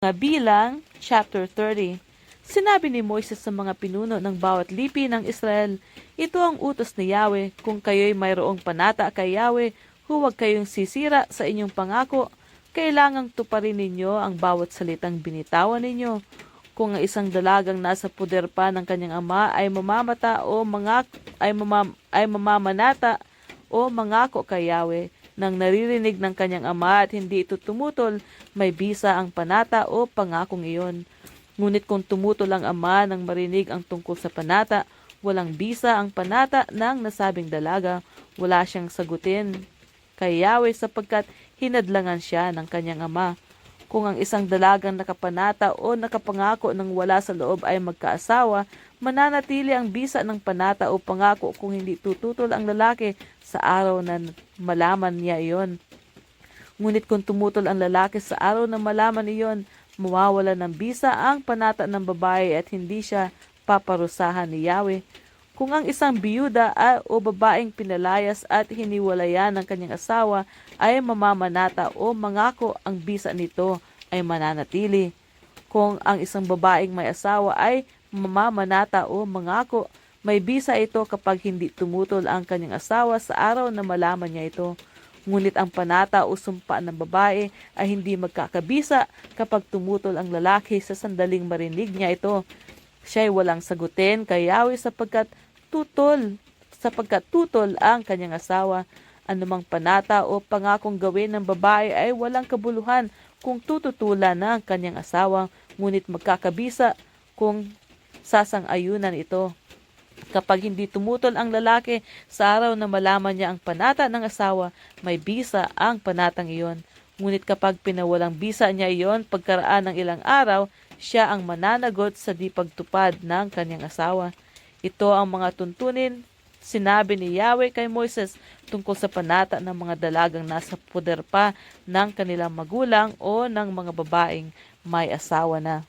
Mga bilang, chapter 30. Sinabi ni Moises sa mga pinuno ng bawat lipi ng Israel, Ito ang utos ni Yahweh, kung kayo'y mayroong panata kay Yahweh, huwag kayong sisira sa inyong pangako, kailangang tuparin ninyo ang bawat salitang binitawan ninyo. Kung ang isang dalagang nasa puder pa ng kanyang ama ay mamamata o mga ay, mamam, ay mamamanata o mangako kay Yahweh, nang naririnig ng kanyang ama at hindi ito tumutol, may bisa ang panata o pangakong iyon. Ngunit kung tumutol ang ama nang marinig ang tungkol sa panata, walang bisa ang panata ng nasabing dalaga, wala siyang sagutin kay Yahweh sapagkat hinadlangan siya ng kanyang ama. Kung ang isang dalagang nakapanata o nakapangako ng wala sa loob ay magkaasawa, mananatili ang bisa ng panata o pangako kung hindi tututol ang lalaki sa araw na malaman niya iyon. Ngunit kung tumutol ang lalaki sa araw na malaman iyon, mawawala ng bisa ang panata ng babae at hindi siya paparusahan ni Yahweh. Kung ang isang biyuda o babaeng pinalayas at hiniwalayan ng kanyang asawa ay mamamanata o mangako ang bisa nito ay mananatili. Kung ang isang babaeng may asawa ay mamamanata o mangako, may bisa ito kapag hindi tumutol ang kanyang asawa sa araw na malaman niya ito. Ngunit ang panata o sumpa ng babae ay hindi magkakabisa kapag tumutol ang lalaki sa sandaling marinig niya ito. Siya ay walang sagutin kay Yahweh sapagkat tutol, sapagkat tutol ang kanyang asawa. Anumang panata o pangakong gawin ng babae ay walang kabuluhan kung tututulan ng kanyang asawa, ngunit magkakabisa kung sasang-ayunan ito. Kapag hindi tumutol ang lalaki sa araw na malaman niya ang panata ng asawa, may bisa ang panatang iyon. Ngunit kapag pinawalang bisa niya iyon pagkaraan ng ilang araw, siya ang mananagot sa di pagtupad ng kanyang asawa. Ito ang mga tuntunin sinabi ni Yahweh kay Moises tungkol sa panata ng mga dalagang nasa puder pa ng kanilang magulang o ng mga babaeng may asawa na.